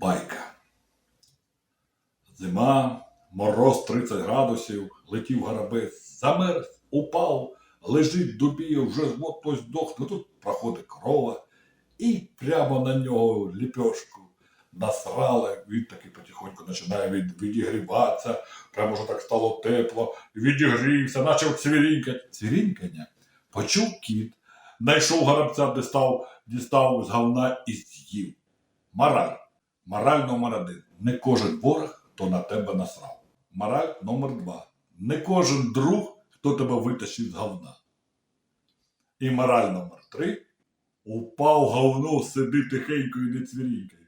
Байка. Зима, мороз 30 градусів, летів гарабець, замерз, упав, лежить дубіє, вже змот той здох, ну тут проходить корова і прямо на нього ліпешку насрали. Він таки потихоньку починає від, відігріватися, прямо вже так стало тепло, відігрівся, почав цвірінькати. Цвірінькання почув кіт, знайшов гарабця, дістав, дістав з говна і з'їв. Мораль. Мораль номер один. Не кожен ворог, хто на тебе насрав. Мораль номер два. Не кожен друг, хто тебе витащив з говна. І мораль номер три. Упав говно, сиди тихенько і не цвірінькай.